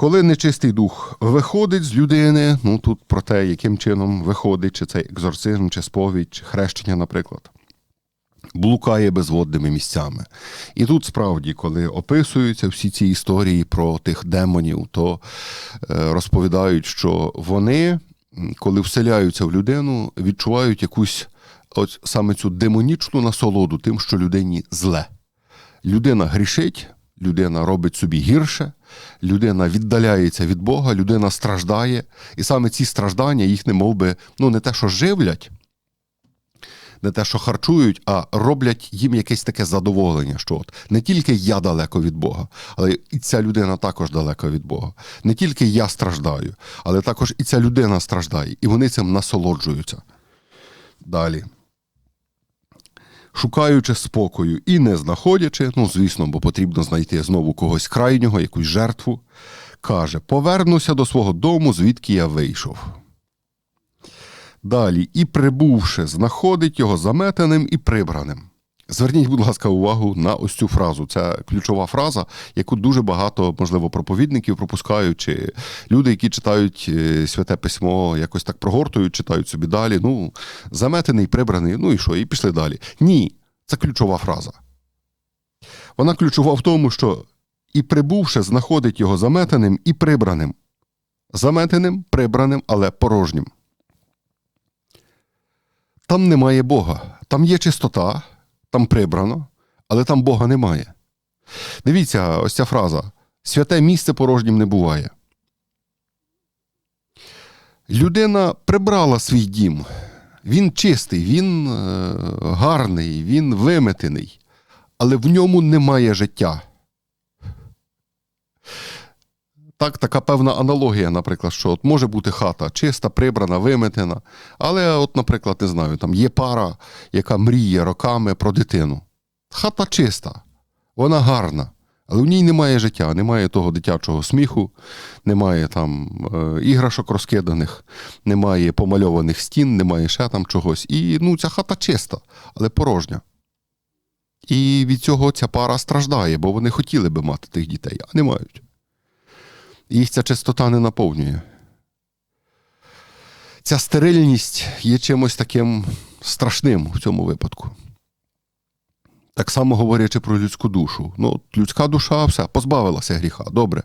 Коли нечистий дух виходить з людини, ну тут про те, яким чином виходить, чи це екзорцизм, чи сповідь, чи хрещення, наприклад, блукає безводними місцями. І тут справді, коли описуються всі ці історії про тих демонів, то е, розповідають, що вони, коли вселяються в людину, відчувають якусь от саме цю демонічну насолоду тим, що людині зле. Людина грішить, людина робить собі гірше, людина віддаляється від Бога, людина страждає, і саме ці страждання їх не мов би, ну не те, що живлять, не те, що харчують, а роблять їм якесь таке задоволення, що от не тільки я далеко від Бога, але і ця людина також далеко від Бога. Не тільки я страждаю, але також і ця людина страждає, і вони цим насолоджуються. Далі. Шукаючи спокою і не знаходячи, ну, звісно, бо потрібно знайти знову когось крайнього, якусь жертву, каже: Повернуся до свого дому, звідки я вийшов. Далі, і прибувши, знаходить його заметеним і прибраним. Зверніть, будь ласка, увагу на ось цю фразу. Це ключова фраза, яку дуже багато, можливо, проповідників пропускають, чи люди, які читають е, святе письмо, якось так прогортують, читають собі далі. Ну, заметений, прибраний, ну і що, і пішли далі. Ні, це ключова фраза. Вона ключова в тому, що і прибувши, знаходить його заметаним і прибраним. Заметеним, прибраним, але порожнім. Там немає Бога. Там є чистота, там прибрано, але там Бога немає. Дивіться, ось ця фраза: святе місце порожнім не буває. Людина прибрала свій дім. Він чистий, він е, гарний, він виметений, але в ньому немає життя. Так, така певна аналогія, наприклад, що от може бути хата чиста, прибрана, виметена. Але, от, наприклад, не знаю, там є пара, яка мріє роками про дитину. Хата чиста, вона гарна, але в ній немає життя, немає того дитячого сміху, немає там е, іграшок розкиданих, немає помальованих стін, немає ще там чогось. І ну, ця хата чиста, але порожня. І від цього ця пара страждає, бо вони хотіли би мати тих дітей, а не мають їх ця чистота не наповнює. Ця стерильність є чимось таким страшним в цьому випадку. Так само говорячи про людську душу. Ну, людська душа все, позбавилася гріха, добре.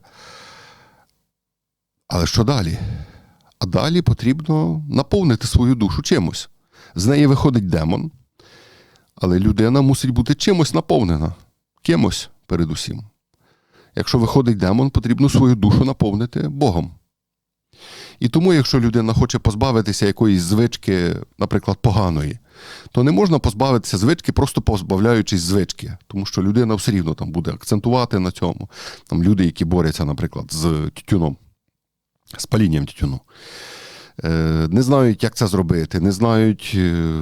Але що далі? А далі потрібно наповнити свою душу чимось. З неї виходить демон, але людина мусить бути чимось наповнена, кимось передусім. Якщо виходить демон, потрібно свою душу наповнити Богом. І тому, якщо людина хоче позбавитися якоїсь звички, наприклад, поганої, то не можна позбавитися звички, просто позбавляючись звички, тому що людина все рівно там буде акцентувати на цьому. Там люди, які борються, наприклад, з тютюном, з палінням тютюну. Е, Не знають, як це зробити, не знають, е,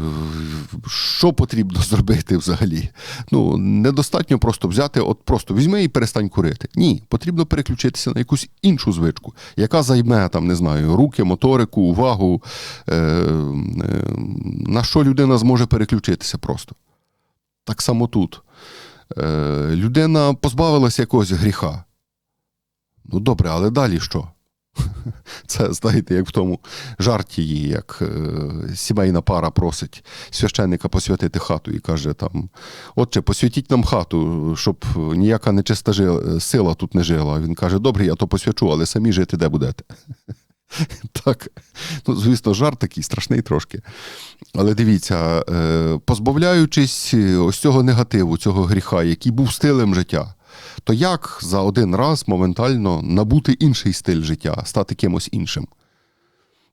що потрібно зробити взагалі. Ну, недостатньо просто взяти, от просто візьми і перестань курити. Ні, потрібно переключитися на якусь іншу звичку, яка займе там, не знаю, руки, моторику, увагу, е, на що людина зможе переключитися просто. Так само тут. Людина позбавилася якогось гріха. Ну, добре, але далі що? Це, знаєте, як в тому жарті її, як е, сімейна пара просить священника посвятити хату і каже там: Отче, посвятіть нам хату, щоб ніяка нечиста жи- сила тут не жила. Він каже: Добре, я то посвячу, але самі жити де будете. Так, ну, звісно, жарт такий страшний трошки. Але дивіться, е, позбавляючись ось цього негативу, цього гріха, який був стилем життя, то як за один раз моментально набути інший стиль життя, стати кимось іншим?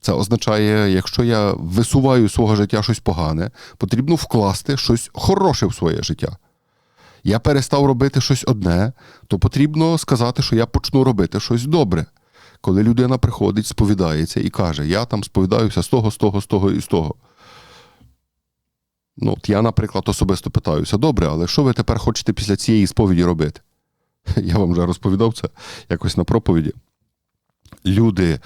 Це означає, якщо я висуваю з свого життя щось погане, потрібно вкласти щось хороше в своє життя. Я перестав робити щось одне, то потрібно сказати, що я почну робити щось добре. Коли людина приходить, сповідається і каже: Я там сповідаюся з того, з того, з того і з того. Ну, от я, наприклад, особисто питаюся: добре, але що ви тепер хочете після цієї сповіді робити? Я вам вже розповідав це якось на проповіді. люди,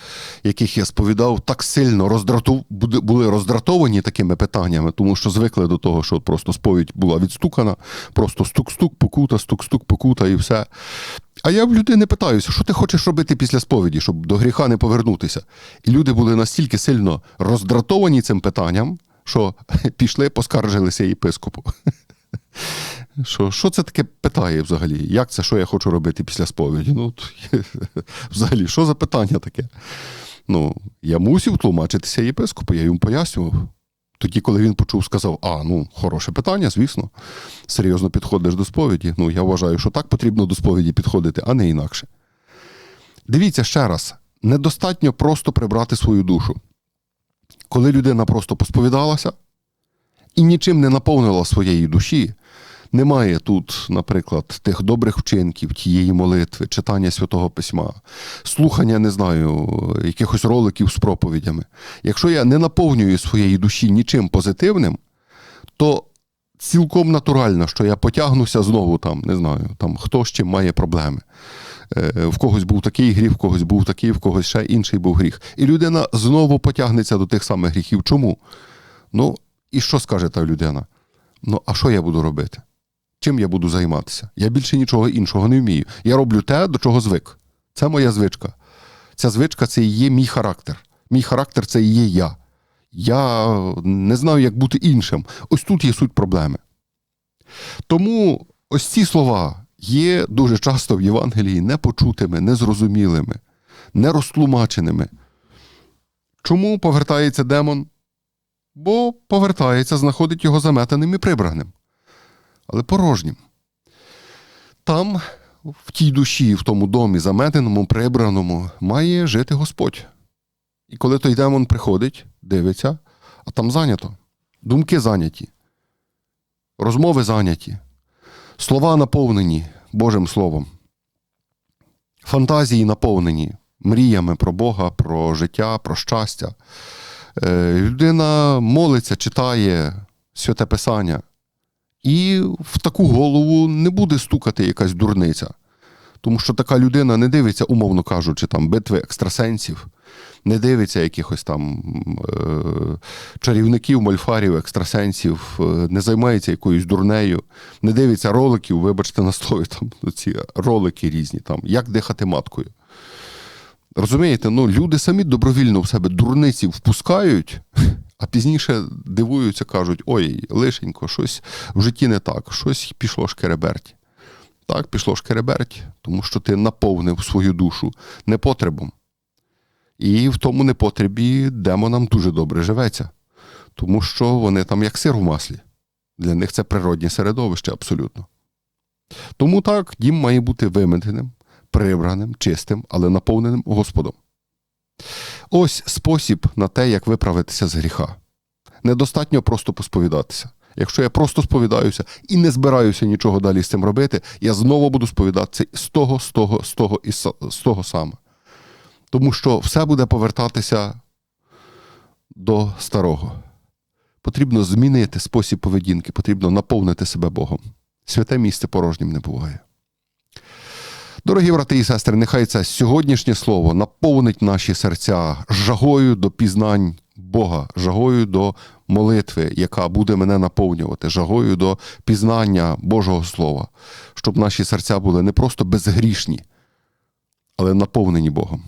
яких я сповідав, так сильно роздрату... були- роздратовані такими питаннями, тому що звикли до того, що просто сповідь була відстукана, просто стук-стук, покута, стук-стук, покута і все. А я в людини питаюся, що ти хочеш робити після сповіді, щоб до гріха не повернутися. І люди були настільки сильно роздратовані цим питанням, що пішли, поскаржилися єпископу. Що, що це таке питає взагалі? Як це, що я хочу робити після сповіді? Ну, взагалі, що за питання таке? Ну, я мусив тлумачитися єпископу, я йому пояснював. Тоді, коли він почув, сказав: а, ну, хороше питання, звісно. Серйозно підходиш до сповіді. Ну, я вважаю, що так потрібно до сповіді підходити, а не інакше. Дивіться ще раз: недостатньо просто прибрати свою душу. Коли людина просто посповідалася і нічим не наповнила своєї душі, немає тут, наприклад, тих добрих вчинків, тієї молитви, читання святого письма, слухання, не знаю, якихось роликів з проповідями. Якщо я не наповнюю своєї душі нічим позитивним, то цілком натурально, що я потягнуся знову там, не знаю, там хто з чим має проблеми. Е, В когось був такий гріх, в когось був такий, в когось ще інший був гріх. І людина знову потягнеться до тих самих гріхів. Чому? Ну, і що скаже та людина? Ну, а що я буду робити? Чим я буду займатися? Я більше нічого іншого не вмію. Я роблю те, до чого звик. Це моя звичка. Ця звичка це і є мій характер. Мій характер це і є я. Я не знаю, як бути іншим. Ось тут є суть проблеми. Тому ось ці слова є дуже часто в Євангелії непочутими, незрозумілими, нерозтлумаченими. Чому повертається демон? Бо повертається, знаходить його заметаним і прибраним, але порожнім. Там, в тій душі, в тому домі, заметеному, прибраному, має жити Господь. І коли той демон приходить, дивиться, а там зайнято. Думки зайняті, розмови зайняті, слова наповнені Божим Словом, фантазії наповнені мріями про Бога, про життя, про щастя. Е, Людина молиться, читає святе Писання, і в таку голову не буде стукати якась дурниця. Тому що така людина не дивиться, умовно кажучи, там битви екстрасенсів, не дивиться якихось там е, чарівників, мольфарів, екстрасенсів, е, не займається якоюсь дурнею, не дивиться роликів, вибачте на слові, там ці ролики різні, там, як дихати маткою. Розумієте, ну люди самі добровільно в себе дурниці впускають, а пізніше дивуються, кажуть: ой, лишенько, щось в житті не так, щось пішло шкереберть. Так, пішло шкереберть, тому що ти наповнив свою душу непотребом. І в тому непотребі демонам дуже добре живеться, тому що вони там як сир в маслі. Для них це природнє середовище абсолютно. Тому так, дім має бути виметеним, прибраним, чистим, але наповненим Господом. Ось спосіб на те, як виправитися з гріха. Недостатньо просто посповідатися. Якщо я просто сповідаюся і не збираюся нічого далі з цим робити, я знову буду сповідатися з того, з того, з того і з того саме. Тому що все буде повертатися до старого. Потрібно змінити спосіб поведінки, потрібно наповнити себе Богом. Святе місце порожнім не буває. Дорогі брати і сестри, нехай це сьогоднішнє слово наповнить наші серця жагою до пізнань Бога, жагою до молитви, яка буде мене наповнювати, жагою до пізнання Божого Слова, щоб наші серця були не просто безгрішні, але наповнені Богом.